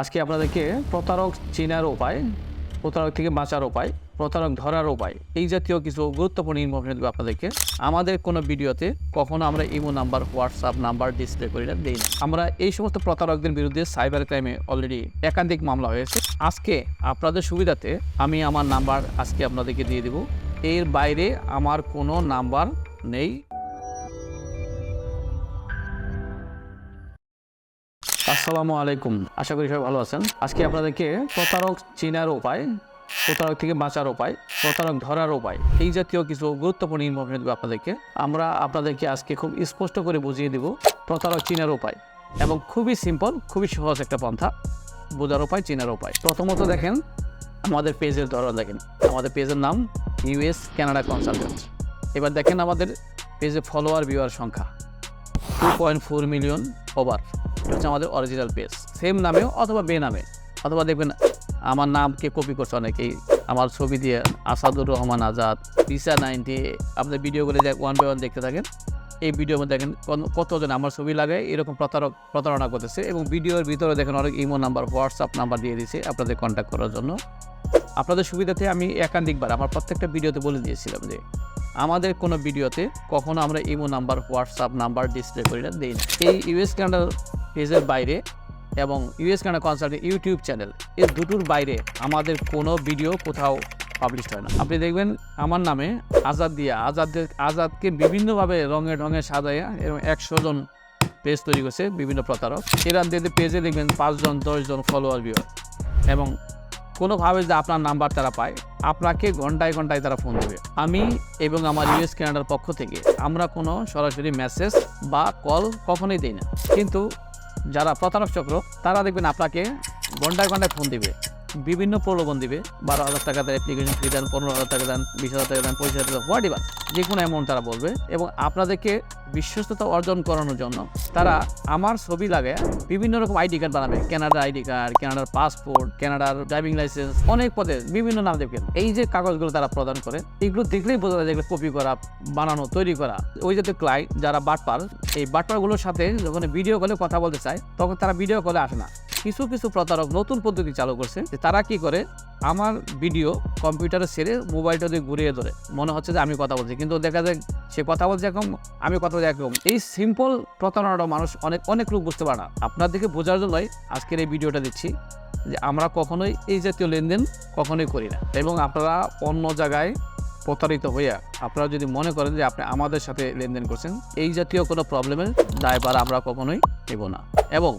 আজকে আপনাদেরকে প্রতারক চেনার উপায়, প্রতারক থেকে বাঁচার উপায়, প্রতারক ধরার উপায়, এই জাতীয় কিছু গুরুত্বপূর্ণ ইনফরমেশন দেবো আপনাদেরকে। আমাদের কোনো ভিডিওতে কখনো আমরা imo number, WhatsApp number display করি না, দিই আমরা এই সমস্ত প্রতারকদের বিরুদ্ধে সাইবার ক্রাইমে অলরেডি একাধিক মামলা হয়েছে। আজকে আপনাদের সুবিধাতে আমি আমার নাম্বার আজকে আপনাদেরকে দিয়ে দেব। এর বাইরে আমার কোনো নাম্বার নেই। আসসালামু আলাইকুম। আশা করি সবাই ভালো আছেন। আজকে আপনাদেরকে প্রতারক চেনার উপায়, প্রতারক থেকে বাঁচার উপায়, প্রতারক ধরার উপায় এই জাতীয় কিছু গুরুত্বপূর্ণ ইনফরমেশন দেবো আপনাদেরকে আমরা আপনাদেরকে আজকে খুব স্পষ্ট করে বুঝিয়ে দেব প্রতারক চেনার উপায়। এবং খুবই সিম্পল খুবই সহজ একটা পন্থা, বোঝার উপায়, চেনার উপায়। প্রথমত দেখেন, আমাদের পেজের ধরন দেখেন। আমাদের পেজের নাম ইউএস কানাডা কনসালটেন্ট এবার দেখেন আমাদের পেজে ফলোয়ার ভিউয়ার সংখ্যা। Two point four million over হচ্ছে আমাদের অরিজিনাল পেজ সেম নামেও অথবা বে নামে অথবা দেখবেন আমার নামকে কপি করছে অনেকেই। আমার ছবি দিয়ে আসাদুর রহমান আজাদ ভিসা নাইনটি আপনার ভিডিওগুলো দেখ ওয়ান বাই ওয়ান দেখতে থাকেন। এই ভিডিওর মধ্যে দেখেন কতজন আমার ছবি লাগায় এরকম প্রতারক প্রতারণা করতেছে এবং ভিডিওর ভিতরে দেখেন অনেক ইমো নাম্বার হোয়াটসঅ্যাপ নাম্বার দিয়ে দিয়েছে আপনাদের কন্ট্যাক্ট করার জন্য। আপনাদের সুবিধাতে আমি একাধিকবার আমার প্রত্যেকটা ভিডিওতে বলে দিয়েছিলাম যে, আমাদের কোনো ভিডিওতে কখনো আমরা imo number WhatsApp number display করি না, দিই না। এই ইউএস কানাডার পেজের বাইরে এবং ইউএস কানাডা কনসাল্টের ইউটিউব চ্যানেল। এর দুটোর বাইরে আমাদের কোনো ভিডিও কোথাও পাবলিশ হয় না। আপনি দেখবেন আমার নামে আজাদ দিয়া আজাদের আজাদকে বিভিন্নভাবে রঙে ঢঙে সাজাইয়া এবং একশো জন পেজ তৈরি করছে বিভিন্ন প্রতারক। এরা দিয়ে পেজে দেখবেন পাঁচজন দশজন ফলোয়ার ভিউয়ার এবং কোনোভাবে যে আপনার নাম্বার তারা পায়, আপনাকে ঘন্টায় ঘন্টায় তারা ফোন দেবে। আমি এবং আমার ইউএস কানাডার পক্ষ থেকে আমরা কোনো সরাসরি মেসেজ বা কল কখনোই দিই না। কিন্তু যারা প্রতারক চক্র তারা দেখবেন আপনাকে ঘন্টায় ঘন্টায় ফোন দিবে। বিভিন্ন প্রলোভন দিবে, বারো হাজার টাকা দেন অ্যাপ্লিকেশন ফি দেন, পনেরো হাজার টাকা দেন, বিশ হাজার টাকা দেন, পঁচিশ হাজার টাকা হোয়াট এভার যে কোনো অ্যামাউন্ট তারা বলবে এবং আপনাদেরকে বিশ্বস্ততা অর্জন করানোর জন্য তারা আমার ছবি লাগে বিভিন্ন রকম আইডি কার্ড বানাবে কানাডার আইডি কার্ড কানাডার পাসপোর্ট কানাডার ড্রাইভিং লাইসেন্স অনেক পদে বিভিন্ন নাম দেখবেন এই যে কাগজগুলো তারা প্রদান করে, এগুলো দেখলেই বোঝা যায় যেগুলো কপি করা, বানানো, তৈরি করা। ওই জাতীয় ক্লাইন্ট যারা বাটপার, এই বাটপারগুলোর সাথে যখন ভিডিও কলে কথা বলতে চায়, তখন তারা ভিডিও কলে আসে না। কিছু কিছু প্রতারক নতুন পদ্ধতি চালু করছে যে তারা কি করে? আমার ভিডিও কম্পিউটারে ছেড়ে মোবাইলটা দিয়ে ঘুরিয়ে ধরে। মনে হচ্ছে যে আমি কথা বলছি। কিন্তু দেখা যায় সে কথা বলছে একরকম আমি কথা বলছি একরকম এই সিম্পল প্রতারণাটা মানুষ অনেক অনেক লোক বুঝতে পারে না। আপনার দিকে বোঝার জন্যই আজকের এই ভিডিওটা দিচ্ছি যে আমরা কখনোই এই জাতীয় লেনদেন কখনোই করি না। এবং আপনারা অন্য জায়গায় প্রতারিত হইয়া আপনারা যদি মনে করেন যে আপনি আমাদের সাথে লেনদেন করছেন, এই জাতীয় কোনো প্রবলেমের দায়ভার আমরা কখনোই নেব না। এবং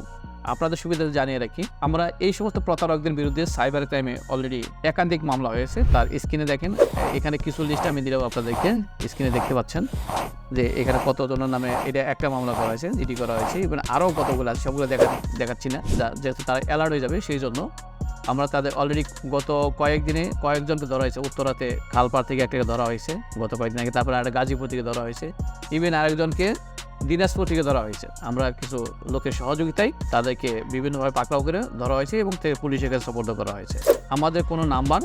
আপনাদের সুবিধা জানিয়ে রাখি, আমরা এই সমস্ত প্রতারকদের বিরুদ্ধে সাইবার ক্রাইমে অলরেডি একাধিক মামলা হয়েছে। তার স্ক্রিনে দেখেন, এখানে কিছু লিস্ট আমি দিলাম আপনাদেরকে। স্ক্রিনে দেখতে পাচ্ছেন যে এখানে কতজনের নামে এটা একটা মামলা করা হয়েছে জিডি করা হয়েছে এবং আরও কতগুলো আছে সবগুলো দেখা দেখাচ্ছি না। যেহেতু তারা অ্যালার্ট হয়ে যাবে, সেই জন্য আমরা তাদের অলরেডি গত কয়েকদিনে কয়েকজনকে ধরা হয়েছে। উত্তরাতে খালপাড় থেকে একটাকে ধরা হয়েছে, গত কয়েকদিন আগে। তারপরে একটা গাজীপুর থেকে ধরা হয়েছে। ইভেন আরেকজনকে দিনাজপুর থেকে ধরা হয়েছে। আমরা কিছু লোকের সহযোগিতায় তাদেরকে বিভিন্নভাবে পাকড়াও করে ধরা হয়েছে এবং থেকে পুলিশের কাছে সপোর্ট করা হয়েছে। আমাদের কোনো নাম্বার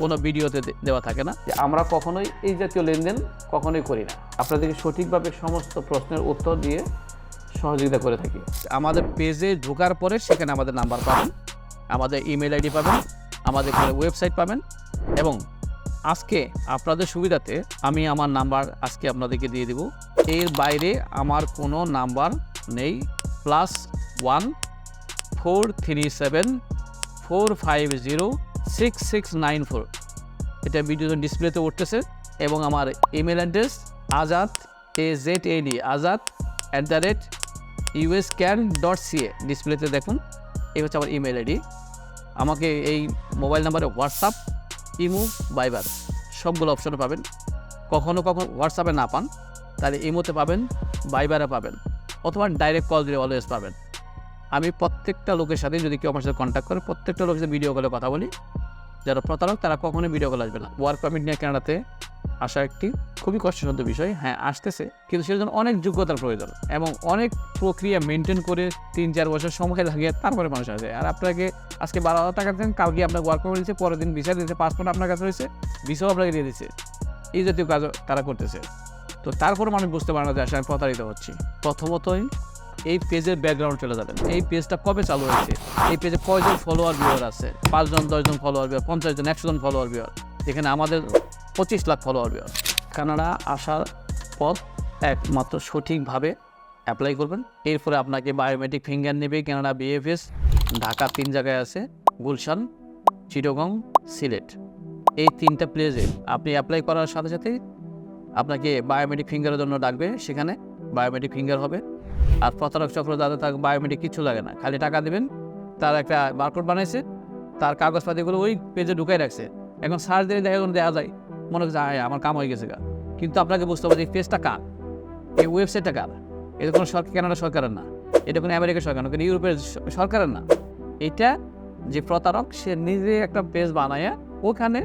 কোনো ভিডিওতে দেওয়া থাকে না। যে আমরা কখনোই এই জাতীয় লেনদেন কখনোই করি না। আপনাদেরকে সঠিকভাবে সমস্ত প্রশ্নের উত্তর দিয়ে সহযোগিতা করে থাকি। আমাদের পেজে ঢোকার পরে সেখানে আমাদের নাম্বার পাবেন আমাদের ইমেল আইডি পাবেন আমাদের এখানে ওয়েবসাইট পাবেন এবং আজকে আপনাদের সুবিধাতে আমি আমার নাম্বার আজকে আপনাদেরকে দিয়ে দিব। এর বাইরে আমার কোনো নাম্বার নেই। Plus one four three seven four five zero six six nine four. এটা ভিডিও ডিসপ্লেতে উঠতেছে এবং আমার email address Azad A Z A D Azad at the rate US can dot CA ডিসপ্লেতে দেখুন, এই হচ্ছে আমার ইমেল আইডি আমাকে এই মোবাইল নাম্বারে হোয়াটসঅ্যাপ ইমো বাইবার সবগুলো অপশনে পাবেন। কখনো কখনো হোয়াটসঅ্যাপে না পান। তাহলে ইমোতে পাবেন বাইবারে পাবেন অথবা ডাইরেক্ট কল দিলে অলওয়েজ পাবেন। আমি প্রত্যেকটা লোকের সাথে যদি কেউ আমার সাথে কন্ট্যাক্ট করে, প্রত্যেকটা লোকের সাথে ভিডিও কলে কথা বলি, যারা প্রতারক তারা কখনোই ভিডিও কল আসবে না। ওয়ার্ক পারমিট নিয়ে কানাডাতে আসা একটি খুবই কষ্টসাধ্য বিষয়। হ্যাঁ আসতেছে, কিন্তু সেটার জন্য অনেক যোগ্যতার প্রয়োজন এবং অনেক প্রক্রিয়া মেনটেন করে তিন চার বছর সময় লাগিয়ে তারপরে মানুষ আসে। আর আপনাকে আজকে বারো হাজার টাকা দেন, কালকে আপনাকে ওয়ার্ক পারমিট দিচ্ছে পরের দিন ভিসা দিচ্ছে পাসপোর্ট আপনার কাছে রয়েছে ভিসাও আপনাকে দিয়ে দিচ্ছে এই জাতীয় কাজ তারা করতেছে। তো তারপরে মানুষ বুঝতে পারে না যে আসলে আমি প্রতারিত হচ্ছি। প্রথমতই এই পেজের ব্যাকগ্রাউন্ড চলে যাবেন। এই পেজটা কবে চালু হয়েছে? এই পেজে কয়জন ফলোয়ার ভিউয়ার আছে? পাঁচজন, দশজন ফলোয়ার ভিউয়ার পঞ্চাশ জন একশো জন ফলোয়ার ভিউয়ার এখানে আমাদের পঁচিশ লাখ ফলোয়ার ভিউয়ার কানাডা আসার পথ একমাত্র সঠিকভাবে অ্যাপ্লাই করবেন। এরপরে আপনাকে বায়োমেট্রিক ফিঙ্গার নেবে কানাডা বিএফএস ঢাকা তিন জায়গায় আছে, গুলশান, চিটগং, সিলেট। এই তিনটা প্লেসে আপনি অ্যাপ্লাই করার সাথে সাথেই আপনাকে বায়োমেট্রিক ফিঙ্গারের জন্য ডাকবে, সেখানে বায়োমেট্রিক ফিঙ্গার হবে। আর প্রতারক চক্র যাদের তার বায়োমেট্রিক কিছু লাগে না, খালি টাকা দেবেন, তার একটা বারকোড বানাইছে, তার কাগজপাতিগুলো ওই পেজে ঢুকাই রাখছে। এখন সার্চ দিলে দেখা দেখা যায়, মনে হচ্ছে হ্যাঁ আমার কাম হয়ে গেছে গা। কিন্তু আপনাকে বুঝতে হবে যে পেজটা কার? এই ওয়েবসাইটটা কার? এটা কোনো সরকার, কানাডা সরকারের না। এটা কোনো আমেরিকা সরকার কোনো ইউরোপের সরকারের না। এটা যে প্রতারক, সে নিজে একটা পেজ বানায়, ওখানে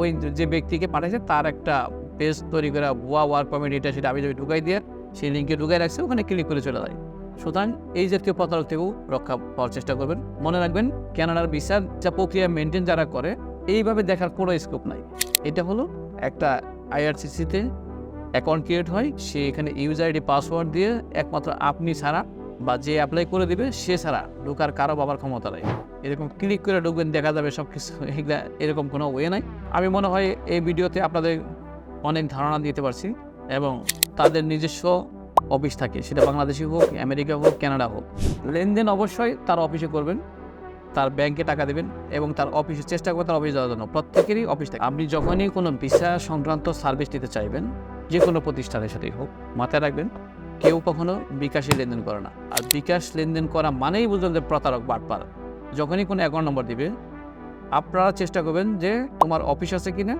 ওই যে ব্যক্তিকে পাঠাইছে, তার একটা পেজ তৈরি করে ভুয়া ওয়ার্ক পারমিট এটা সেটা আমি যদি ঢুকাই দিয়ে সেই লিঙ্কে ঢুকাই রাখছে, ওখানে ক্লিক করে চলে যায়। সুতরাং এই জাতীয় প্রতারক থেকেও রক্ষা পাওয়ার চেষ্টা করবেন। মনে রাখবেন কানাডার বিচার যা প্রক্রিয়া মেনটেন যারা করে, এইভাবে দেখার কোনো স্কোপ নাই। এটা হলো একটা আইআরসিসিতে অ্যাকাউন্ট ক্রিয়েট হয়, সে এখানে ইউজার আইডি পাসওয়ার্ড দিয়ে একমাত্র আপনি ছাড়া বা যে অ্যাপ্লাই করে দিবে, সে ছাড়া ঢোকার কারও বাবার ক্ষমতা নেই। এরকম ক্লিক করে ঢুকবেন, দেখা যাবে সব কিছু এরকম কোনো ওয়ে নাই। আমি মনে হয় এই ভিডিওতে আপনাদের অনেক ধারণা দিতে পারছি এবং তাদের নিজস্ব অফিস থাকে। সেটা বাংলাদেশি হোক, আমেরিকা হোক, কানাডা হোক। লেনদেন অবশ্যই তার অফিসে করবেন, তার ব্যাংকে টাকা দেবেন এবং তার অফিসে চেষ্টা করবেন তার অফিস যাওয়ার জন্য। প্রত্যেকেরই অফিস থাকে। আপনি যখনই কোনো ভিসা সংক্রান্ত সার্ভিস দিতে চাইবেন, যে কোনো প্রতিষ্ঠানের সাথেই হোক, মাথায় রাখবেন, কেউ কখনো বিকাশে লেনদেন করে না। আর বিকাশ লেনদেন করা মানেই বুঝলেন যে প্রতারক বাটপার। যখনই কোনো অ্যাকাউন্ট নম্বর দিবে, আপনারা চেষ্টা করবেন যে তোমার অফিস আছে কিনা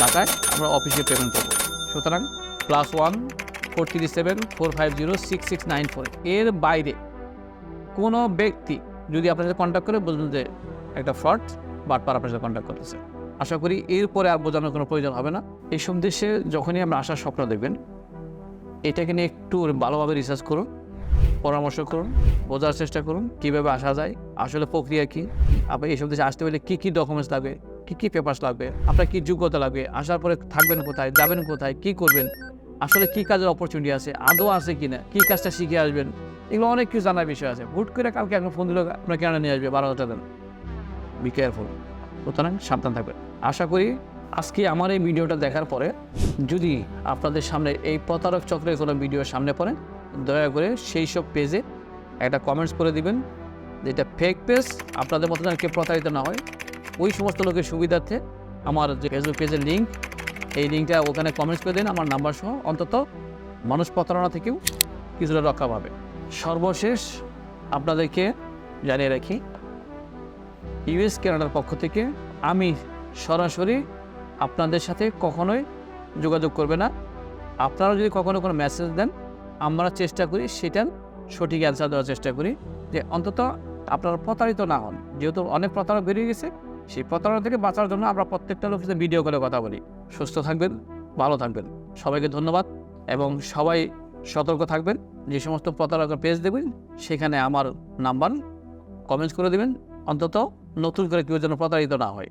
ঢাকায় আমরা অফিসে পেমেন্ট করব। সুতরাং plus one four three seven four five zero six six nine four এর বাইরে কোনো ব্যক্তি যদি আপনার সাথে কন্ট্যাক্ট করে, বুঝবেন যে একটা ফ্রড বাটপার আপনার সাথে কন্ট্যাক্ট করতেছে। আশা করি এরপরে আর বোঝানোর কোনো প্রয়োজন হবে না। এই সন্দেশে যখনই আমরা আসার স্বপ্ন দেখবেন, এটাকে নিয়ে একটু ভালোভাবে রিসার্চ করুন, পরামর্শ করুন, বোঝার চেষ্টা করুন, কীভাবে আসা যায়, আসলে প্রক্রিয়া কী, আপনি এইসব দেশে আসতে হলে কী কী ডকুমেন্টস লাগবে কী কী পেপার্স লাগবে? আপনার কী যোগ্যতা লাগবে? আসার পরে থাকবেন কোথায়? যাবেন কোথায়? কী করবেন? আসলে কী কাজের অপরচুনিটি আছে? আদৌ আছে কি না? কী কাজটা শিখে আসবেন? এগুলো অনেক কিছু জানার বিষয় আছে। হুট করে কালকে এখন ফোন দিলে আপনার কেন নিয়ে আসবে, বারো হাজার বি কেয়ারফুল সুতরাং সাবধান থাকবেন। আশা করি আজকে আমার এই ভিডিওটা দেখার পরে যদি আপনাদের সামনে এই প্রতারক চক্রের কোনো ভিডিও সামনে পড়ে, দয়া করে সেই সব পেজে একটা কমেন্টস করে দিবেন, যেটা ফেক পেজ আপনাদের মতো কেউ প্রতারিত না হয়। ওই সমস্ত লোকের সুবিধার্থে আমার যে ফেসবুক পেজের লিঙ্ক এই লিঙ্কটা ওখানে কমেন্টস করে দিন, আমার নাম্বার সহ অন্তত মানুষ প্রতারণা থেকেও কিছুটা রক্ষা পাবে। সর্বশেষ আপনাদেরকে জানিয়ে রাখি ইউএস কানাডার পক্ষ থেকে আমি সরাসরি আপনাদের সাথে কখনোই যোগাযোগ করবে না। আপনারা যদি কখনো কোনো মেসেজ দেন, আমরা চেষ্টা করি সেটার সঠিক অ্যান্সার দেওয়ার চেষ্টা করি, যে অন্তত আপনারা প্রতারিত না হন। যেহেতু অনেক প্রতারক বেরিয়ে গেছে সেই প্রতারণা থেকে বাঁচার জন্য আমরা প্রত্যেকটা লোকের সাথে ভিডিও করে কথা বলি। সুস্থ থাকবেন, ভালো থাকবেন। সবাইকে ধন্যবাদ এবং সবাই সতর্ক থাকবেন। যে সমস্ত প্রতারকের পেজ দেবেন সেখানে আমার নাম্বার কমেন্টস করে দেবেন। অন্তত নতুন করে কেউ যেন প্রতারিত না হয়।